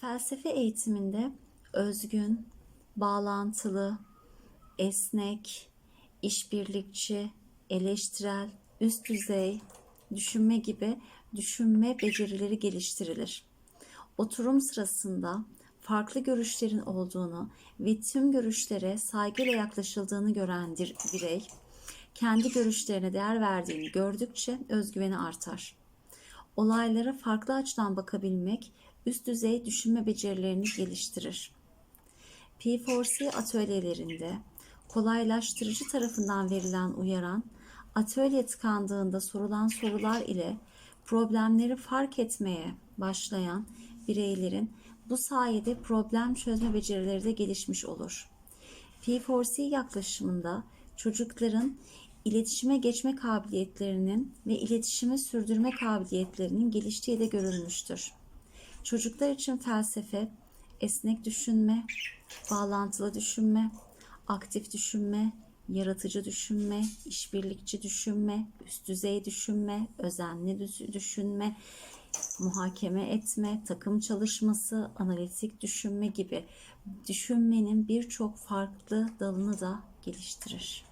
Felsefe eğitiminde özgün, bağlantılı, esnek, işbirlikçi, eleştirel, üst düzey, düşünme gibi düşünme becerileri geliştirilir. Oturum sırasında farklı görüşlerin olduğunu ve tüm görüşlere saygıyla yaklaşıldığını gören bir birey, kendi görüşlerine değer verdiğini gördükçe özgüveni artar. Olaylara farklı açıdan bakabilmek üst düzey düşünme becerilerini geliştirir. P4C atölyelerinde kolaylaştırıcı tarafından verilen uyaran, atölye tıkandığında sorulan sorular ile problemleri fark etmeye başlayan bireylerin bu sayede problem çözme becerileri de gelişmiş olur. P4C yaklaşımında çocukların iletişime geçme kabiliyetlerinin ve iletişimi sürdürme kabiliyetlerinin geliştiği de görülmüştür. Çocuklar için felsefe, esnek düşünme, bağlantılı düşünme, aktif düşünme, yaratıcı düşünme, işbirlikçi düşünme, üst düzey düşünme, özenli düşünme, muhakeme etme, takım çalışması, analitik düşünme gibi düşünmenin birçok farklı dalını da geliştirir.